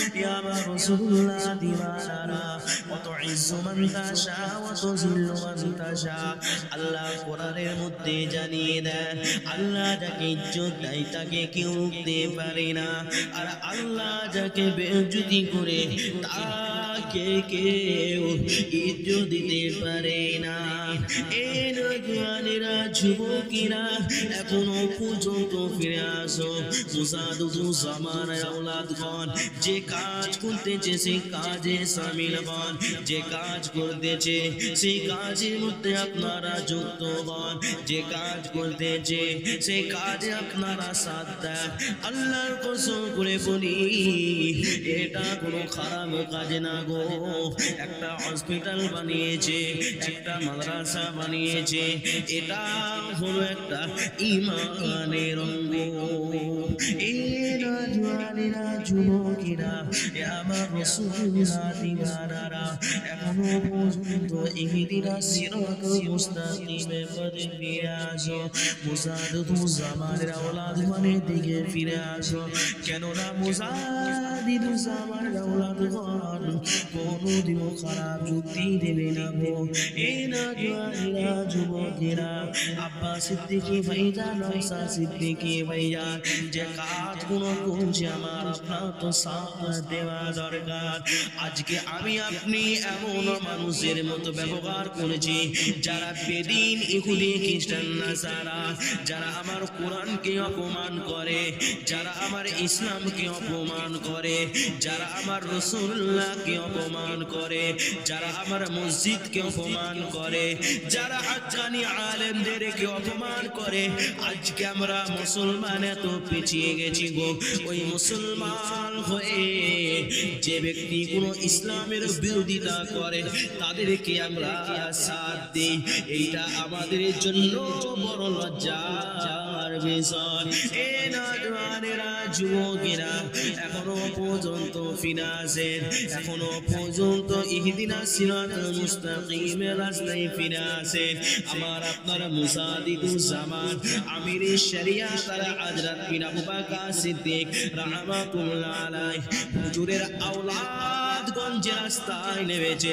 যুবকেরা ইয়া রাসূলুল্লাহ দিওয়ানারা কত ইজ্জু মান তাশা ওয়া তুযিল্লু মান তাশা আল্লাহ কোরআনের মধ্যে জানিয়ে দেন, আল্লাহ যাকে তাকে কেউ উঠতে পারে না। আর আল্লাহ যাকে বেজুতি করে তাকে কেউ ইজ্জত দিতে পারে না। এই নজওয়ানেরা যুবকেরা এখনও পর্যন্ত ফিরে আসো। মুসাদুদু জামানায় আওলাদগণ, যে কাজ করতেছে সেই কাজে সামিল হন। যে কাজ করতেছে সেই কাজের মধ্যে আপনারা যুক্ত হন। যে কাজ করতেছে সেই কাজে আপনারা সাথ দেন আল্লাহর কসম করে বলি, এটা কোনো খারাপ কাজ না। গো। একটা হসপিটাল বানিয়েছে একটা মাদ্রাসা বানিয়েছে। এটা হলো একটা ইমানের অঙ্গ। এরা জোয়ানেরা যুবকেরা এ আমার রসুল্লাহ দিগারারা এখনও পর্যন্ত ইহদিনা সিরাত মুস্তাকিমে পদে ফিরে আসো মুসাদতু জামানের আওলাদ মানে দিকে ফিরে আসো কেননা মুসাদিদু জামানের আওলাদ গণ কোনোদিনও খারাপ যুক্তি দেবে না গো এই না জোয়ানেরা যুবকেরা আব্বা সিদ্দিকি ভাইজা নওসা সিদ্দিকি ভাইজা যে কাজগুলো করছে আমার আপনার সাথ দেওয়া দরকার। আজকে আমি আপনি এমন মানুষের মতো ব্যবহার করেছি, যারা বেদিন ইহুদি, খ্রিস্টান, নাসারা, যারা আমার কোরআনকে অপমান করে, যারা আমার ইসলামকে অপমান করে, যারা আমার রসুল্লাহকে অপমান করে, যারা আমার মসজিদকে অপমান করে, যারা হাজ্জানি আলেমদেরকে অপমান করে। আজকে আমরা মুসলমান এত পিছিয়ে গেছি গো, ওই মুসলমান হয়ে যে ব্যক্তি কোনো ইসলামের বিরোধিতা করে, তাদেরকে আমরা সাথ দিই। এইটা আমাদের জন্য বড় নজওয়ানেরা যুবকেরা, এখনও পর্যন্ত ফিনাসের, এখনও পর্যন্ত ইহদিনা সিরাত মুস্তাকিমের রাস্তায় ফিরে আমার আপনার মুসাদিদুজ জামান আমির শরিয়া তারা হযরত বিন আবু বকর সিদ্দিক হুজুরের আওলাদগঞ্জ রাস্তায় নেমেছে।